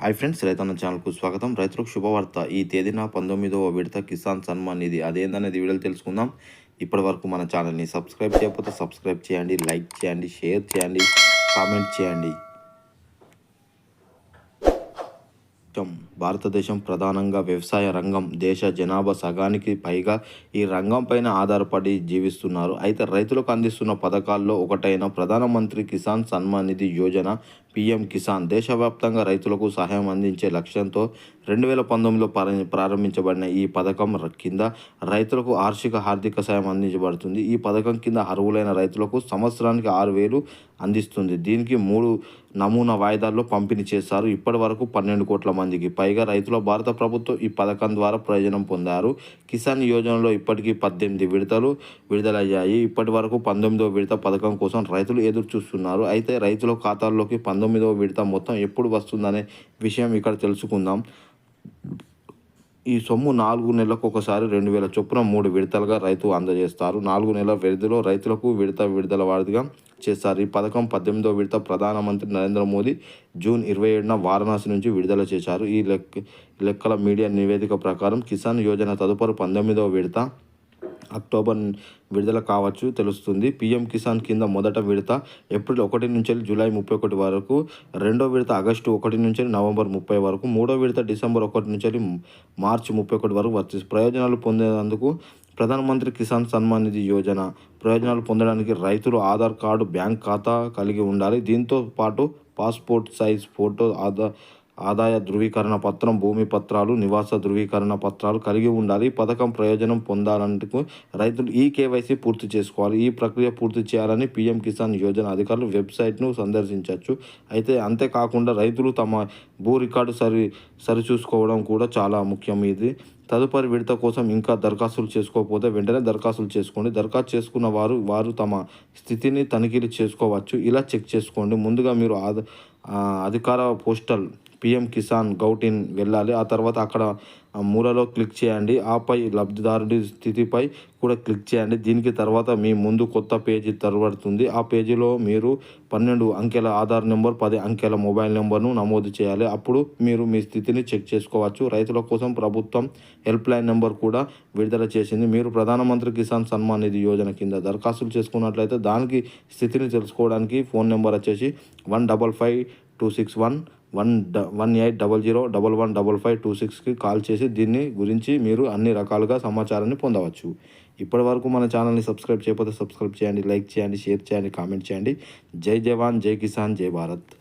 Hi friends రైతన్న ఛానల్కు స్వాగతం. రైతులకు శుభవార్త. ఈ తేదీన పంతొమ్మిదవ విడత కిసాన్ సన్మాన్ నిధి. అదేందనేది వీడియోలు తెలుసుకుందాం. ఇప్పటి వరకు మన ఛానల్ని సబ్స్క్రైబ్ చేయకపోతే సబ్స్క్రైబ్ చేయండి లైక్ చేయండి షేర్ చేయండి కామెంట్ చేయండి. భారతదేశం ప్రధానంగా వ్యవసాయ రంగం దేశ జనాభా సగానికి పైగా ఈ రంగంపైన ఆధారపడి జీవిస్తున్నారు. అయితే రైతులకు అందిస్తున్న పథకాల్లో ఒకటైన ప్రధానమంత్రి కిసాన్ సన్మాన్ నిధి యోజన పిఎం కిసాన్ దేశవ్యాప్తంగా రైతులకు సహాయం అందించే లక్ష్యంతో రెండు వేల పంతొమ్మిదిలో ప్రారం- ప్రారంభించబడిన ఈ పథకం కింద రైతులకు ఆర్థిక ఆర్థిక సాయం అందించబడుతుంది. ఈ పథకం కింద అర్హులైన రైతులకు సంవత్సరానికి ఆరు వేలు అందిస్తుంది. దీనికి మూడు నమూనా వాయిదాల్లో పంపిణీ చేస్తారు ఇప్పటి వరకు పన్నెండు కోట్ల మందికి పైగా రైతుల భారత ప్రభుత్వం ఈ పథకం ద్వారా ప్రయోజనం పొందారు. కిసాన్ యోజనలో ఇప్పటికీ పద్దెనిమిది విడతలు విడుదలయ్యాయి. ఇప్పటి వరకు పంతొమ్మిదవ విడత పథకం కోసం రైతులు ఎదురు చూస్తున్నారు అయితే రైతుల ఖాతాల్లోకి పంతొమ్మిదవ విడత మొత్తం ఎప్పుడు వస్తుందనే విషయం ఇక్కడ తెలుసుకుందాం. ఈ సొమ్ము నాలుగు నెలలకు ఒకసారి రెండు వేల చొప్పున మూడు విడతలుగా రైతు అందజేస్తారు. నాలుగు నెలల వ్యవధిలో రైతులకు విడత విడుదల వారిదిగా చేస్తారు. ఈ పథకం పద్దెనిమిదవ విడత ప్రధానమంత్రి నరేంద్ర మోదీ జూన్ ఇరవై ఏడున వారణాసి నుంచి విడుదల చేశారు. ఈ లెక్క లెక్కల మీడియా నివేదిక ప్రకారం కిసాన్ యోజన తదుపరి పంతొమ్మిదవ విడత అక్టోబర్ విడుదల కావచ్చు తెలుస్తుంది. పీఎం కిసాన్ కింద మొదట విడత ఏప్రిల్ ఒకటి నుంచి జూలై ముప్పై ఒకటి వరకు రెండో విడత ఆగస్టు ఒకటి నుంచి నవంబర్ ముప్పై వరకు మూడో విడత డిసెంబర్ ఒకటి నుంచి మార్చి ముప్పై ఒకటి వరకు వర్తిస్తుంది ప్రయోజనాలు పొందేందుకు ప్రధానమంత్రి కిసాన్ సన్మాన్ నిధి యోజన ప్రయోజనాలు పొందడానికి రైతులు ఆధార్ కార్డు బ్యాంక్ ఖాతా కలిగి ఉండాలి. దీంతో పాటు పాస్పోర్ట్ సైజ్ ఫోటో ఆధార్ ఆదాయ ధృవీకరణ పత్రం భూమి పత్రాలు నివాస ధృవీకరణ పత్రాలు కలిగి ఉండాలి. పథకం ప్రయోజనం పొందాలందుకు రైతులు ఈ కేవైసీ పూర్తి చేసుకోవాలి. ఈ ప్రక్రియ పూర్తి చేయాలని పీఎం కిసాన్ యోజన అధికారులు వెబ్సైట్ను సందర్శించవచ్చు అయితే అంతేకాకుండా రైతులు తమ భూ రికార్డు సరి సరిచూసుకోవడం కూడా చాలా ముఖ్యం. ఇది తదుపరి విడత కోసం ఇంకా దరఖాస్తులు చేసుకోకపోతే వెంటనే దరఖాస్తులు చేసుకోండి. దరఖాస్తు చేసుకున్న వారు వారు తమ స్థితిని తనిఖీలు చేసుకోవచ్చు. ఇలా చెక్ చేసుకోండి. ముందుగా మీరు ఆ, అధికార పోస్టల్ పిఎం కిసాన్ గౌటిన్ వెళ్ళాలి. ఆ తర్వాత అక్కడ మూలలో క్లిక్ చేయండి. ఆపై లబ్ధిదారుడి స్థితిపై కూడా క్లిక్ చేయండి. దీనికి తర్వాత మీ ముందు కొత్త పేజీ తెరబడుతుంది. ఆ పేజీలో మీరు పన్నెండు అంకెల ఆధార్ నెంబర్ పది అంకెల మొబైల్ నెంబర్ను నమోదు చేయాలి. అప్పుడు మీరు మీ స్థితిని చెక్ చేసుకోవచ్చు. రైతుల కోసం ప్రభుత్వం హెల్ప్ లైన్ నెంబర్ కూడా విడుదల చేసింది. మీరు ప్రధానమంత్రి కిసాన్ సన్మాన్ నిధి యోజన కింద దరఖాస్తులు చేసుకున్నట్లయితే దానికి స్థితిని తెలుసుకోవడానికి ఫోన్ నెంబర్ వచ్చేసి one double five two six one one డ one eight double zero double one double five two సిక్స్కి కాల్ చేసి దీన్ని గురించి మీరు అన్ని రకాలుగా సమాచారాన్ని పొందవచ్చు. ఇప్పటి వరకు మన ఛానల్ని సబ్స్క్రైబ్ చేయకపోతే సబ్స్క్రైబ్ చేయండి లైక్ చేయండి షేర్ చేయండి కామెంట్ చేయండి. జై జవాన్ జై కిసాన్ జై భారత్.